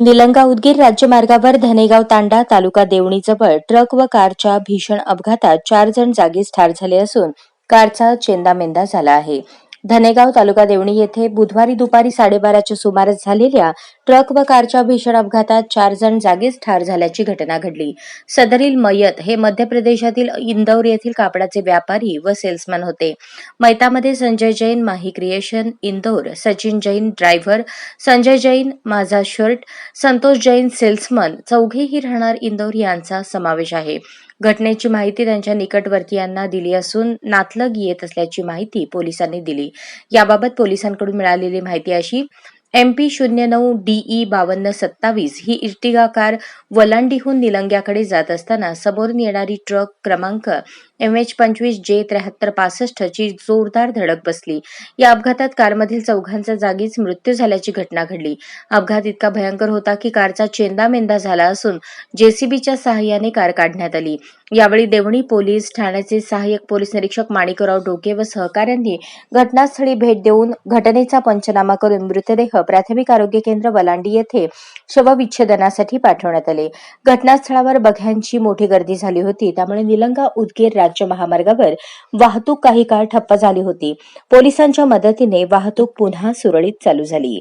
निलंगा उदगीर राज्यमार्गावर धनेगाव तांडा तालुका देवणीजवळ ट्रक व कारच्या भीषण अपघातात चार जण जागीच ठार झाले असून कारचा चेंदामेंदा झाला आहे. धनेगाव तालुका देवणी येथे बुधवारी दुपारी साडेबाराच्या सुमारास झालेल्या ट्रक व कारच्या भीषण अपघातात चार जण जागीच ठार झाल्याची घटना घडली. सदरील मयत हे मध्य प्रदेशातील इंदौर येथील कापडाचे व्यापारी व सेल्समॅन होते. मैतामध्ये संजय जैन माही क्रिएशन इंदौर सचिन जैन ड्रायव्हर संजय जैन माझा शर्ट संतोष जैन सेल्समन चौघेही राहणार इंदौर यांचा समावेश आहे. घटनेची माहिती त्यांच्या निकटवर्तीयांना दिली असून नातलग येत असल्याची माहिती पोलिसांनी दिली. याबाबत पोलिसांकडून मिळालेली माहिती अशी एम पी शून्य नऊ डीई बावन्न सत्तावीस ही इर्टिगा कार वलांडीहून निलंग्याकडे जात असताना समोरून येणारी ट्रक क्रमांक एम एच पंचवीस जे त्र्याहत्तर पासष्ट ची जोरदार धडक बसली. या अपघातात कारमधील चौघांचा जागीच मृत्यू झाल्याची घटना घडली. अपघात इतका भयंकर होता की कारचा चेंदामेंदा झाला असून जेसीबीच्या सहाय्याने कार काढण्यात आली. यावेळी देवणी पोलीस ठाण्याचे सहाय्यक पोलीस निरीक्षक माणिकराव डोके व सहकाऱ्यांनी घटनास्थळी भेट देऊन घटनेचा पंचनामा करून मृतदेह प्राथमिक आरोग्य केंद्र वलांडी येथे शवविच्छेदनासाठी पाठवण्यात आले. घटनास्थळावर बघ्यांची मोठी गर्दी झाली होती. त्यामुळे निलंगा उदगीर राज्य महामार्गावर वाहतूक काही काळ ठप्प झाली होती. पोलिसांच्या मदतीने वाहतूक पुन्हा सुरळीत चालू झाली.